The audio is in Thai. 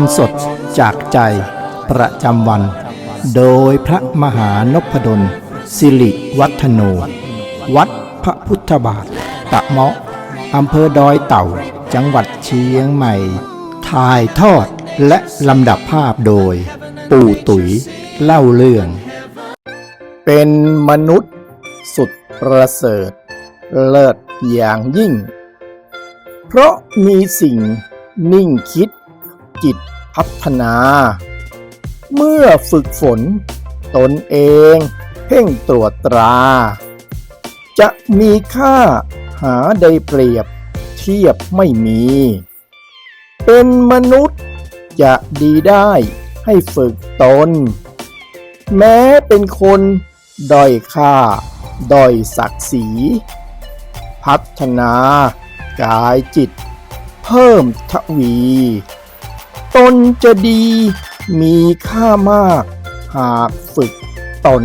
รสดจากใจประจำวัน โดยพระมหานพดล สิริวัฒโน วัดพระพุทธบาท ตะเมาะอำเภอดอยเต่า จังหวัดเชียงใหม่ ถ่ายทอดและลำดับภาพโดย ปู่ตุ๋ยเล่าเรื่อง เป็นมนุษย์สุดประเสริฐ เลิศอย่างยิ่ง เพราะมีสิ่งนิ่งคิด จิตพัฒนา เมื่อฝึกฝน ตนเอง เพ่งตรวจตรา จะมีค่าหาใดเปรียบเทียบไม่มี เป็นมนุษย์จะดีได้ให้ฝึกตน แม้เป็นคนด้อยค่าด้อยศักดิ์ศรี พัฒนากายจิต เพิ่มทวี ตนจะดี มีค่ามาก หากฝึกตน